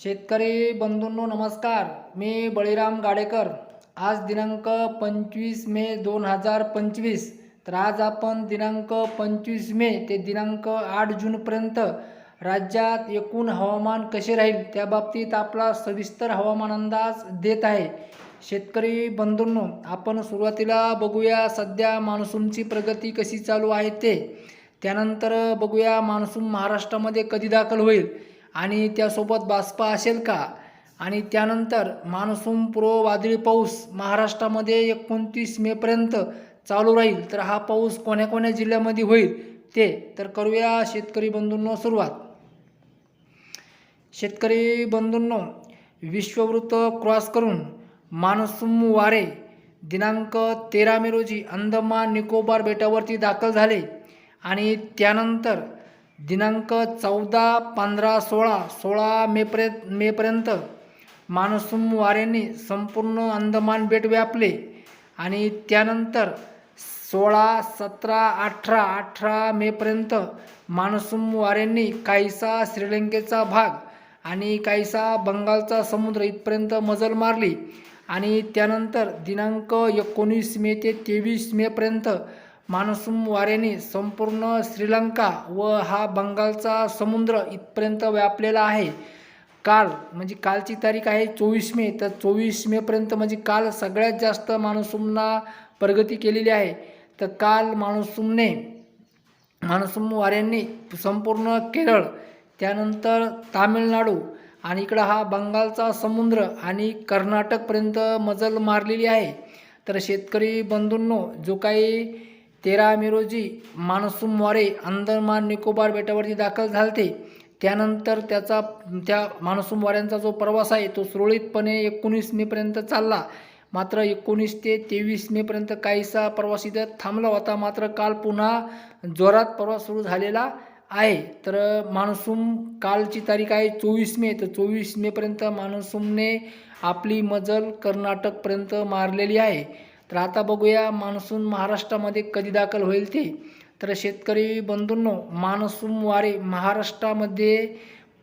शेतकरी बंधूंनो नमस्कार. मी बळीराम गाडेकर. आज दिनांक पंचवीस मे दोन हजार पंचवीस. तर आज आपण दिनांक पंचवीस मे ते दिनांक आठ जूनपर्यंत राज्यात एकूण हवामान कसे राहील त्या बाबतीत आपला सविस्तर हवामान अंदाज देत आहे. शेतकरी बंधूंनो आपण सुरुवातीला बघूया सध्या मान्सूनची प्रगती कशी चालू आहे ते. त्यानंतर बघूया मान्सून महाराष्ट्रामध्ये कधी दाखल होईल. आणि त्यासोबत बाष्प असेल का? आणि त्यानंतर मान्सून पूर्व वादळी पाऊस महाराष्ट्रामध्ये एकोणतीस मेपर्यंत चालू राहील. तर हा पाऊस कोण्या कोण्या जिल्ह्यामध्ये होईल ते तर करूया शेतकरी बंधूंनो सुरुवात. शेतकरी बंधूंनो विश्ववृत्त क्रॉस करून मान्सून वारे दिनांक तेरा मे रोजी अंदमान निकोबार बेटावरती दाखल झाले आणि त्यानंतर दिनांक चौदा पंधरा सोळा सोळा मेपर्य मेपर्यंत मान्सून वाऱ्यांनी संपूर्ण अंदमान बेट व्यापले आणि त्यानंतर सोळा सतरा अठरा अठरा मेपर्यंत मान्सून वाऱ्यांनी काहीसा श्रीलंकेचा भाग आणि काहीसा बंगालचा समुद्र इथपर्यंत मजल मारली आणि त्यानंतर दिनांक एकोणीस मे ते तेवीस मेपर्यंत मान्सूनवाऱ्याने संपूर्ण श्रीलंका व हा बंगालचा समुद्र इथपर्यंत व्यापलेला आहे. काल म्हणजे कालची तारीख आहे चोवीस मे तर चोवीस मेपर्यंत म्हणजे काल सगळ्यात जास्त मान्सूनना प्रगती केलेली आहे. तर काल मान्सूनने मान्सून वाऱ्यांनी संपूर्ण केरळ त्यानंतर तामिळनाडू आणि इकडं हा बंगालचा समुद्र आणि कर्नाटकपर्यंत मजल मारलेली आहे. तर शेतकरी बंधूंनो जो काही तेरा मे रोजी मान्सूमवारे अंदमान निकोबार बेटावरती दाखल झालते. त्यानंतर त्याचा त्या मान्सून वाऱ्यांचा जो प्रवास आहे तो सुरळीतपणे एकोणीस मेपर्यंत चालला. मात्र एकोणीस ते तेवीस मेपर्यंत काहीसा प्रवास इथं थांबला होता. मात्र काल पुन्हा जोरात प्रवास सुरू झालेला आहे. तर मान्सून कालची तारीख आहे चोवीस मे. तर चोवीस मेपर्यंत मान्सूनने आपली मजल कर्नाटकपर्यंत मारलेली आहे. तर आता बघूया मान्सून महाराष्ट्रामध्ये कधी दाखल होईल ते. तर शेतकरी बंधूंनो मान्सून वारे महाराष्ट्रामध्ये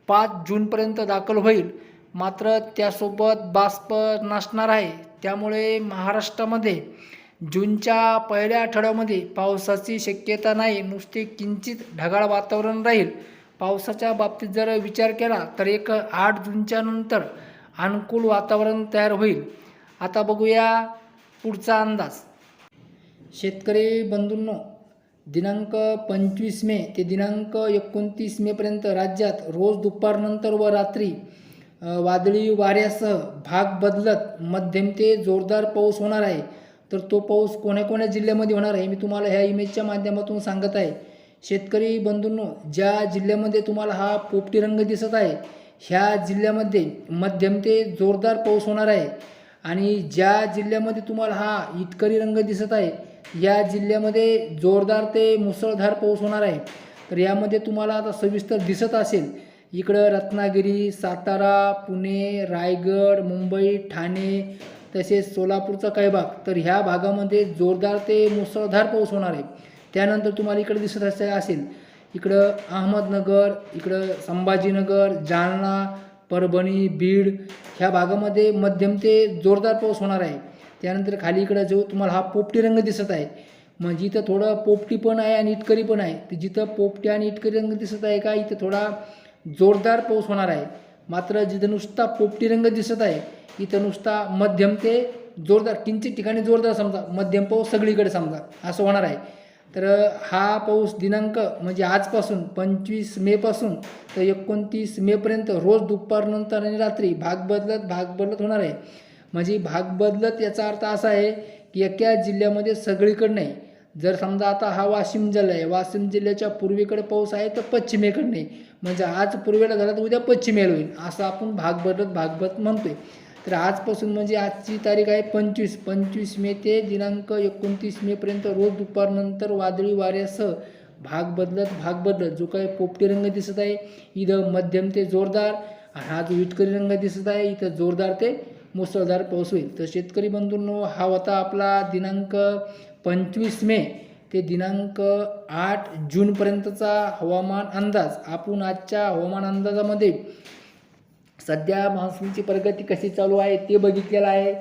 पाच जूनपर्यंत दाखल होईल. मात्र त्यासोबत बाष्प नसणार आहे. त्यामुळे महाराष्ट्रामध्ये जूनच्या पहिल्या आठवड्यामध्ये पावसाची शक्यता नाही. नुसते किंचित ढगाळ वातावरण राहील. पावसाच्या बाबतीत जर विचार केला तर एक आठ जूनच्या नंतर अनुकूल वातावरण तयार होईल. आता बघूया पुढचा अंदाज. शेतकरी बंधूंनो दिनांक पंचवीस मे ते दिनांक एकोणतीस मेपर्यंत राज्यात रोज दुपारनंतर व रात्री वादळी वाऱ्यासह भाग बदलत मध्यम ते जोरदार पाऊस होणार आहे. तर तो पाऊस कोण्या कोण्या जिल्ह्यामध्ये होणार आहे मी तुम्हाला ह्या इमेजच्या माध्यमातून सांगत आहे. शेतकरी बंधूंनो ज्या जिल्ह्यामध्ये तुम्हाला हा पोपटी रंग दिसत आहे ह्या जिल्ह्यामध्ये मध्यम ते जोरदार पाऊस होणार आहे. आणि ज्या जिल्ह्यामध्ये तुम्हाला हा इटकरी रंग दिसत आहे या जिल्ह्यामध्ये जोरदार ते मुसळधार पाऊस होणार आहे. तर यामध्ये तुम्हाला आता सविस्तर दिसत असेल इकडं रत्नागिरी सातारा पुणे रायगड मुंबई ठाणे तसेच सोलापूरचा काही भाग. तर ह्या भागामध्ये जोरदार ते मुसळधार पाऊस होणार आहे. त्यानंतर तुम्हाला इकडे दिसत असे असेल इकडं अहमदनगर इकडं संभाजीनगर जालना परभणी बीड ह्या भागामध्ये मध्यम ते जोरदार पाऊस होणार आहे. त्यानंतर खाली इकडं जो तुम्हाला हा पोपटी रंग दिसत आहे म्हणजे इथं थोडं पोपटी पण आहे आणि इटकरी पण आहे तर जिथं पोपटी आणि इटकरी रंग दिसत आहे का इथं थोडा जोरदार पाऊस होणार आहे. मात्र जिथं नुसता पोपटी रंग दिसत आहे इथं नुसता मध्यम ते जोरदार किंचित ठिकाणी जोरदार समजा मध्यम पाऊस सगळीकडे समजा असं होणार आहे. तर हा पाऊस दिनांक म्हणजे आजपासून पंचवीस मेपासून तर एकोणतीस मेपर्यंत रोज दुपारनंतर आणि रात्री भाग बदलत भाग बदलत होणार आहे. म्हणजे भाग बदलत याचा अर्थ असा आहे की एका जिल्ह्यामध्ये सगळीकडे नाही. जर समजा आता हा वाशिम जिल्हा आहे वाशिम जिल्ह्याच्या पूर्वेकडे पाऊस आहे तर पश्चिमेकडे नाही. म्हणजे आज पूर्वेला झाला तर उद्या पश्चिमेला होईल. असं आपण भाग बदलत भाग बदलत म्हणतोय. तर आजपासून म्हणजे आजची तारीख आहे पंचवीस. पंचवीस मे ते दिनांक एकोणतीस मेपर्यंत रोज दुपारनंतर वादळी वाऱ्यासह भाग बदलत भाग बदलत. जो काही पोपटी रंग दिसत आहे इथं मध्यम ते जोरदार. आणि हा जो विटकरी रंग दिसत आहे इथं जोरदार ते मुसळधार पाऊस होईल. तर शेतकरी बंधूंनो हा होता आपला दिनांक पंचवीस मे ते दिनांक आठ जूनपर्यंतचा हवामान अंदाज. आपण आजच्या हवामान अंदाजामध्ये सध्या मान्सूनची प्रगती कशी चालू आहे ते बघितलेलं आहे.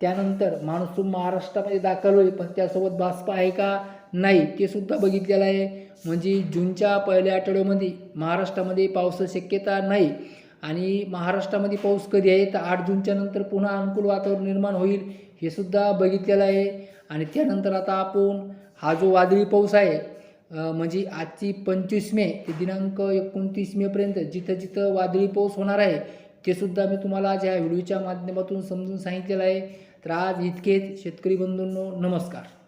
त्यानंतर मान्सून महाराष्ट्रामध्ये दाखल होईल पण त्यासोबत भाजपा आहे का? नाही ते सुद्धा बघितलेलं आहे. म्हणजे जूनच्या पहिल्या आठवड्यामध्ये महाराष्ट्रामध्ये पावसाची शक्यता नाही आणि महाराष्ट्रामध्ये पाऊस कधी आहे तर आठ जूनच्या नंतर पुन्हा अनुकूल वातावरण निर्माण होईल हे सुद्धा बघितलेलं आहे. आणि त्यानंतर आता आपण हा जो वादळी पाऊस आहे म्हणजे आजची पंचवीस मे ते दिनांक एकोणतीस मेपर्यंत जिथं जिथं वादळी पाऊस होणार आहे ते सुद्धा मी तुम्हाला आज ह्या व्हिडिओच्या माध्यमातून समजून सांगितलेलं आहे. तर आज इतकेच. शेतकरी बंधूंनो नमस्कार.